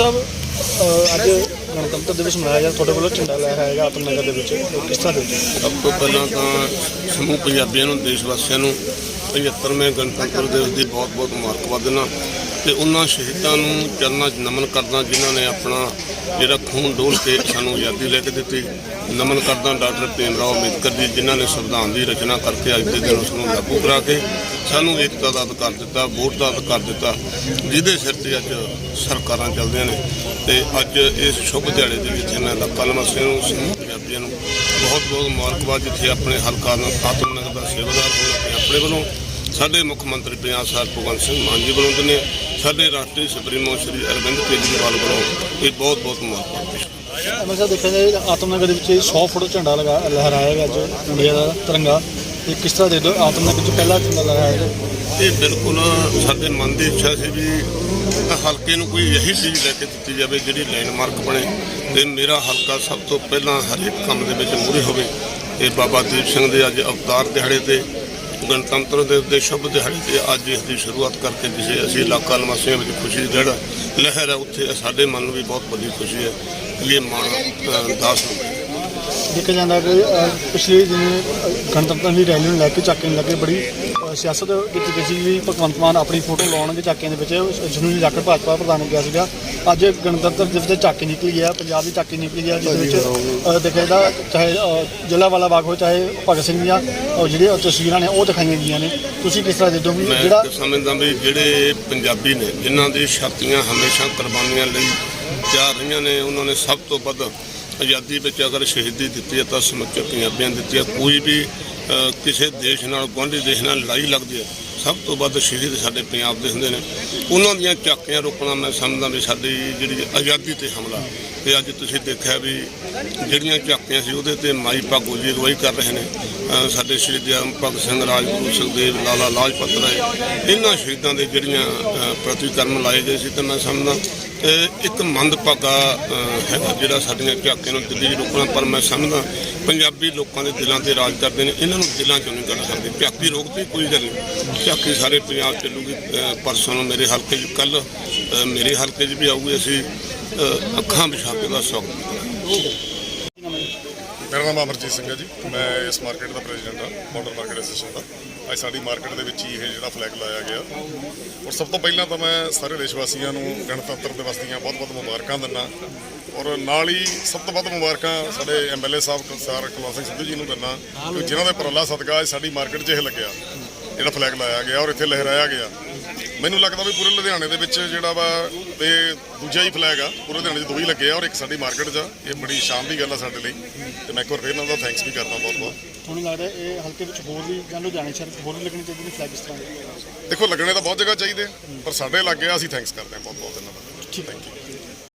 ਸਾਹਿਬ, ਅਹ, ਅੱਜ ਗਣਤੰਤਰ ਦਿਵਸ ਮਨਾਇਆ ਜਾ, ਤੁਹਾਡੇ ਵੱਲੋਂ ਝੰਡਾ ਲਾਇਆ ਹੈਗਾ ਆਤਮਨਗਰ ਦੇ ਵਿੱਚ। ਕਿਸ ਤਰ੍ਹਾਂ ਦੇ ਸਭ ਤੋਂ ਪਹਿਲਾਂ ਤਾਂ ਸਮੂਹ ਪੰਜਾਬੀਆਂ ਨੂੰ ਦੇਸ਼ ਵਾਸੀਆਂ ਨੂੰ 75ਵੇਂ ਗਣਤੰਤਰ ਦਿਵਸ ਦੀ ਬਹੁਤ-ਬਹੁਤ ਮੁਬਾਰਕਬਾਦ ਦਿੰਦਾ। ਤੇ ਉਹਨਾਂ ਸ਼ਹੀਦਾਂ ਨੂੰ ਚਰਨਾਂ 'ਚ ਨਮਨ ਕਰਦਾ ਜਿਨ੍ਹਾਂ ਨੇ ਆਪਣਾ ਜਿਹੜਾ ਖੂਨ ਡੋਲ ਕੇ ਸਾਨੂੰ ਆਜ਼ਾਦੀ ਲੈ ਕੇ ਦਿੱਤੀ। ਨਮਨ ਕਰਦਾ ਡਾਕਟਰ ਭੀਮ ਰਾਓ ਅੰਬੇਦਕਰ ਜੀ, ਜਿਨ੍ਹਾਂ ਨੇ ਸੰਵਿਧਾਨ ਦੀ ਰਚਨਾ ਕਰਕੇ ਅੱਜ ਦੇ ਦਿਨ ਉਸ ਨੂੰ ਲਾਗੂ ਕਰਾ ਕੇ ਸਾਨੂੰ ਏਕਤਾ ਦਾ ਅਧਿਕਾਰ ਦਿੱਤਾ, ਵੋਟ ਦਾ ਅਧਿਕਾਰ ਦਿੱਤਾ, ਜਿਹਦੇ ਸਿਰ ਤੇ ਅੱਜ ਸਰਕਾਰਾਂ ਚੱਲਦੀਆਂ ਨੇ। ਤੇ ਅੱਜ ਇਸ ਸ਼ੁਭ ਦਿਹਾੜੇ ਦੇ ਵਿੱਚ ਦਾ ਇਲਾਕਾ ਨਿਵਾਸੀਆਂ ਨੂੰ ਸਮੂਹ ਪੰਜਾਬੀਆਂ ਨੂੰ ਬਹੁਤ ਬਹੁਤ ਮੁਬਾਰਕਬਾਦ। ਜਿੱਥੇ ਆਪਣੇ ਹਲਕਾ ਨੂੰ ਆਤਮਨਗਰ ਦਾ ਸੇਵਾਦਾਰ ਹੋਣ, ਆਪਣੇ ਵੱਲੋਂ ਸਾਡੇ ਮੁੱਖ ਮੰਤਰੀ ਪੰਜਾਬ ਸਾਹਿਬ ਭਗਵੰਤ ਸਿੰਘ ਮਾਨ ਜੀ ਵੱਲੋਂ ਹਾਂ। ਸਾਡੇ ਰਾਸ਼ਟਰੀ ਸੁਪਰੀਮੋ ਸ਼੍ਰੀ ਅਰਵਿੰਦ ਕੇਜਰੀਵਾਲ ਵੱਲੋਂ ਇਹ ਬਹੁਤ ਬਹੁਤ ਮੁਬਾਰਕਬਾਦ ਪੇਸ਼ ਐਮਐਲ ਸਾਹਿਬ ਦੇਖਿਆ ਜਾਏ ਆਤਮਨਗਰ ਦੇ ਵਿੱਚ 100 ਫੁੱਟ ਝੰਡਾ ਲਗਾ ਲਹਿਰਾਇਆ ਹੈਗਾ ਅੱਜ ਇੰਡੀਆ ਦਾ ਤਿਰੰਗਾ। ਇਹ ਕਿਸ ਤਰ੍ਹਾਂ ਦੇ ਦੋ ਆਤਮਨਗਰ ਚ ਪਹਿਲਾ ਝੰਡਾ ਲਹਿਰਾਇਆ ਹੈਗਾ ਇਹ ਬਿਲਕੁਲ ਸਾਡੇ ਮਨ ਦੀ ਇੱਛਾ ਸੀ ਵੀ ਹਲਕੇ ਨੂੰ ਕੋਈ ਇਹੀ ਚੀਜ਼ ਲੈ ਕੇ ਦਿੱਤੀ ਜਾਵੇ ਜਿਹੜੀ ਲੈਂਡਮਾਰਕ ਬਣੇ ਤੇ ਮੇਰਾ ਹਲਕਾ ਸਭ ਤੋਂ ਪਹਿਲਾਂ ਹਰੇਕ ਕੰਮ ਦੇ ਵਿੱਚ ਮੂਹਰੇ ਹੋਵੇ। ਤੇ ਬਾਬਾ ਦੀਪ ਸਿੰਘ ਦੇ ਅੱਜ ਅਵਤਾਰ ਦਿਹਾੜੇ ਤੇ ਗਣਤੰਤਰ ਦਿਵਸ ਦੇ ਸ਼ੁਭ ਦਿਹਾੜੇ ਤੇ ਅੱਜ ਇਸ ਦੀ ਸ਼ੁਰੂਆਤ ਕਰਕੇ ਜਿਸੇ ਅਸੀਂ ਇਲਾਕਾ ਨਿਵਾਸੀਆਂ ਵਿੱਚ ਖੁਸ਼ੀ ਦੀ ਜਿਹੜਾ ਲਹਿਰ ਹੈ, ਉੱਥੇ ਸਾਡੇ ਮਨ ਨੂੰ ਵੀ ਬਹੁਤ ਵੱਡੀ ਖੁਸ਼ੀ ਹੈ ਕਿ ਇਹ ਮਾਣ ਦਾਸ ਦੇਖਿਆ ਜਾਂਦਾ ਕਿ ਪਿਛਲੇ ਦਿਨ ਗਣਤੰਤਰ ਦੀ ਰੈਲੀ ਨੂੰ ਲੈ ਕੇ ਚਾਕੇ ਲੱਗੇ ਬੜੀ ਸਿਆਸਤ ਕੀਤੀ ਗਈ ਵੀ ਭਗਵੰਤ ਮਾਨ ਆਪਣੀ ਫੋਟੋ ਲਾਉਣਗੇ ਚਾਕਿਆਂ ਦੇ ਵਿੱਚ ਜਿਹਨੂੰ ਜਾਕਰ ਭਾਜਪਾ ਪ੍ਰਧਾਨ ਕਿਹਾ ਸੀਗਾ। ਅੱਜ ਗਣਤੰਤਰ ਦਿਵਸ ਦੇ ਚਾਕੇ ਨਿਕਲੀ ਹੈ ਪੰਜਾਬ ਦੀ ਚਾਕੇ ਨਿਕਲੀ ਹੈ ਜਿਹਦੇ ਵਿੱਚ ਦੇਖਿਆ ਜਾਂਦਾ ਚਾਹੇ ਅਹ, ਜਲਿਆਂਵਾਲਾ ਬਾਗ ਹੋਵੇ ਚਾਹੇ ਭਗਤ ਸਿੰਘ ਦੀਆਂ ਜਿਹੜੀਆਂ ਤਸਵੀਰਾਂ ਨੇ ਉਹ ਦਿਖਾਈਆਂ ਗਈਆਂ ਨੇ। ਤੁਸੀਂ ਕਿਸ ਤਰ੍ਹਾਂ ਦੇ ਮੈਂ ਜਿਹੜਾ ਸਮਝਦਾ ਵੀ ਜਿਹੜੇ ਪੰਜਾਬੀ ਨੇ ਜਿਨ੍ਹਾਂ ਦੀ ਛਾਤੀਆਂ ਹਮੇਸ਼ਾ ਕੁਰਬਾਨੀਆਂ ਲਈ ਤਿਆਰ ਰਹੀਆਂ ਨੇ ਉਹਨਾਂ ਨੇ ਸਭ ਤੋਂ ਵੱਧ ਆਜ਼ਾਦੀ ਵਿੱਚ ਅਗਰ ਸ਼ਹੀਦੀ ਦਿੱਤੀ ਹੈ ਤਾਂ ਸਮੁੱਚੇ ਪੰਜਾਬੀਆਂ ਦਿੱਤੀ ਹੈ। ਕੋਈ ਵੀ ਕਿਸੇ ਦੇਸ਼ ਨਾਲ, ਗੁਆਂਢੀ ਦੇਸ਼ ਨਾਲ ਲੜਾਈ ਲੱਗਦੀ ਹੈ, ਸਭ ਤੋਂ ਵੱਧ ਸ਼ਹੀਦ ਸਾਡੇ ਪੰਜਾਬ ਦੇ ਹੁੰਦੇ ਨੇ। ਉਹਨਾਂ ਦੀਆਂ ਝਾਕੀਆਂ ਰੋਕਣਾ ਮੈਂ ਸਮਝਦਾ ਵੀ ਸਾਡੀ ਜਿਹੜੀ ਆਜ਼ਾਦੀ ਤੇ ਹਮਲਾ, ਤੇ ਅੱਜ ਤੁਸੀਂ ਦੇਖਿਆ ਵੀ ਜਿਹੜੀਆਂ ਝਾਕੀਆਂ ਸੀ ਉਹਦੇ ਤੇ ਮਾਈ ਭਾਗੋ ਜੀ ਅਗਵਾਈ ਕਰ ਰਹੇ ਨੇ। ਸਾਡੇ ਸ਼ਹੀਦ ਭਗਤ ਸਿੰਘ ਰਾਜਗੁਰੂ ਸੁਖਦੇਵ, ਲਾਲਾ ਲਾਜਪਤ ਰਾਏ, ਇਹਨਾਂ ਸ਼ਹੀਦਾਂ ਦੇ ਜਿਹੜੀਆਂ ਪ੍ਰਤੀਕਰਮ ਲਾਏ ਗਏ ਸੀ, ਤੇ ਮੈਂ ਸਮਝਦਾ ਇੱਕ ਮੰਦਭਾਗਾ ਹੈਗਾ ਜਿਹੜਾ ਸਾਡੀਆਂ ਝਾਕੀਆਂ ਨੂੰ ਦਿੱਲੀ 'ਚ ਰੋਕਣਾ ਪਰ ਮੈਂ ਸਮਝਦਾ ਪੰਜਾਬੀ ਲੋਕਾਂ ਦੇ ਦਿਲਾਂ ਤੇ ਰਾਜ ਕਰਦੇ ਨੇ, ਇਹਨਾਂ ਨੂੰ ਦਿਲਾਂ 'ਚੋਂ ਨਹੀਂ ਕੱਢ ਸਕਦੇ। ਝਾਕੀ ਰੋਕਦੀ ਕੋਈ ਗੱਲ ਨਹੀਂ। ਝਾਕੀ ਸਾਰੇ ਪੰਜਾਬ ਚੱਲੂਗੀ ਪਰਸੋਂ ਨੂੰ ਮੇਰੇ ਹਲਕੇ 'ਚ ਕੱਲ ਮੇਰੇ ਹਲਕੇ 'ਚ ਵੀ ਆਊਗੀ, ਅਸੀਂ ਅੱਖਾਂ ਵਿਛਾ ਕੇ ਦਾ ਸਵਾਗਤ ਮੇਰਾ ਨਾਮ ਅਮਰਜੀਤ ਸਿੰਘ ਹੈ ਜੀ। ਮੈਂ ਇਸ ਮਾਰਕੀਟ ਦਾ ਪ੍ਰੈਜ਼ੀਡੈਂਟ ਹਾਂ ਮਾਡਲ ਮਾਰਕੀਟ ਐਸੋਸੀਏਸ਼ਨ ਦਾ ਅੱਜ ਸਾਡੀ ਮਾਰਕੀਟ ਦੇ ਵਿੱਚ ਹੀ ਇਹ ਜਿਹੜਾ ਫਲੈਗ ਲਾਇਆ ਗਿਆ। ਔਰ ਸਭ ਤੋਂ ਪਹਿਲਾਂ ਤਾਂ ਮੈਂ ਸਾਰੇ ਦੇਸ਼ ਵਾਸੀਆਂ ਨੂੰ, ਗਣਤੰਤਰ ਦਿਵਸ ਦੀਆਂ ਬਹੁਤ-ਬਹੁਤ ਮੁਬਾਰਕਾਂ ਦਿੰਦਾ ਔਰ ਨਾਲ ਹੀ ਸਭ ਤੋਂ ਵੱਧ ਮੁਬਾਰਕਾਂ ਸਾਡੇ ਐਮਐਲਏ ਸਾਹਿਬ, ਸਰਦਾਰ ਕੁਲਵੰਤ ਸਿੰਘ ਸਿੱਧੂ ਜੀ ਨੂੰ ਦਿੰਦਾ ਕਿ ਜਿਨ੍ਹਾਂ ਦੇ ਪਰਲਾ ਸਦਕਾ ਅੱਜ ਸਾਡੀ ਮਾਰਕੀਟ 'ਚ ਇਹ ਲੱਗਿਆ। ਜਿਹੜਾ ਫਲੈਗ ਲਾਇਆ ਗਿਆ ਔਰ ਇੱਥੇ ਲਹਿਰਾਇਆ ਗਿਆ। ਮੈਨੂੰ ਲੱਗਦਾ ਵੀ ਪੂਰੇ ਲੁਧਿਆਣੇ ਦੇ ਵਿੱਚ ਜਿਹੜਾ ਵਾ ਇਹ ਦੂਜਾ ਹੀ ਫਲੈਗ ਆ ਪੂਰੇ ਲੁਧਿਆਣੇ 'ਚ ਦੋ ਹੀ ਲੱਗੇ ਆ ਔਰ ਇੱਕ ਸਾਡੀ ਮਾਰਕੀਟ 'ਚ ਆ। ਇਹ ਬੜੀ ਸ਼ਾਨ ਦੀ ਗੱਲ ਆ ਸਾਡੇ ਲਈ। ਤੇ ਮੈਂ ਇੱਕ ਵਾਰ ਫੇਰ ਇਹਨਾਂ ਦਾ ਥੈਂਕਸ ਵੀ ਕਰਦਾ ਬਹੁਤ ਬਹੁਤ। ਤੁਹਾਨੂੰ ਲੱਗਦਾ ਇਹ ਹਲਕੇ ਵਿੱਚ ਹੋਰ ਵੀ ਜਾਂ ਲੁਧਿਆਣੇ ਸ਼ਹਿਰ 'ਚ ਹੋਰ ਵੀ ਲੱਗਣੀ ਚਾਹੀਦੀ ਫਲੈਗ ਇਸ ਤਰ੍ਹਾਂ ਦੇ? ਦੇਖੋ ਲੱਗਣੇ ਤਾਂ ਬਹੁਤ ਜਗ੍ਹਾ ਚਾਹੀਦੇ ਪਰ ਸਾਡੇ ਲੱਗੇ ਆ ਅਸੀਂ ਥੈਂਕਸ ਕਰਦੇ ਹਾਂ ਬਹੁਤ ਬਹੁਤ ਇਹਨਾਂ ਦਾ। ਠੀਕ ਹੈ। Thank you